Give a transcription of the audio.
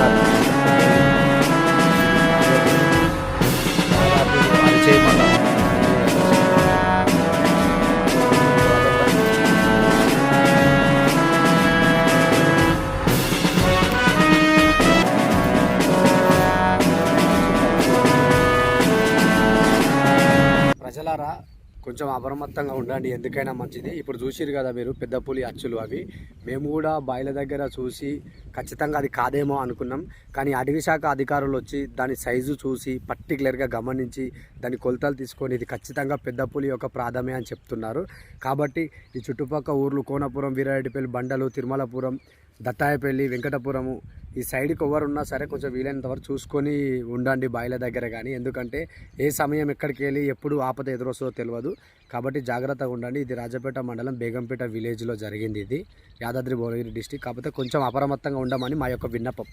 ఉండాలి చేయమన్నా ప్రజలారా కొంచెం అప్రమత్తంగా ఉండండి ఎందుకైనా మంచిది. ఇప్పుడు చూసిరు కదా మీరు పెద్ద పులి అచ్చులు అవి. మేము కూడా బాయిల దగ్గర చూసి ఖచ్చితంగా అది కాదేమో అనుకున్నాం. కానీ అటవీ శాఖ అధికారులు వచ్చి దాని సైజు చూసి పర్టికులర్గా గమనించి దాని కొలతలు తీసుకొని ఇది ఖచ్చితంగా పెద్ద పులి యొక్క ప్రాధమే అని చెప్తున్నారు. కాబట్టి ఈ చుట్టుపక్కల ఊర్లు కోనపురం వీరారెడ్డిపల్లి బండలు తిరుమలపురం దత్తాయపల్లి వెంకటపురము ఈ సైడ్కి ఎవరున్నా సరే కొంచెం వీలైనంత వరకు చూసుకొని ఉండండి బాయిల దగ్గర కానీ ఎందుకంటే ఏ సమయం ఎక్కడికి వెళ్ళి ఎప్పుడు ఆపద ఎదురొస్తుందో తెలియదు కాబట్టి జాగ్రత్తగా ఉండండి. ఇది రాజపేట మండలం బేగంపేట విలేజ్లో జరిగింది ఇది. యాదాద్రి భువనగిరి డిస్టిక్ కాకపోతే కొంచెం అప్రమత్తంగా ఉండమని మా యొక్క విన్నపం.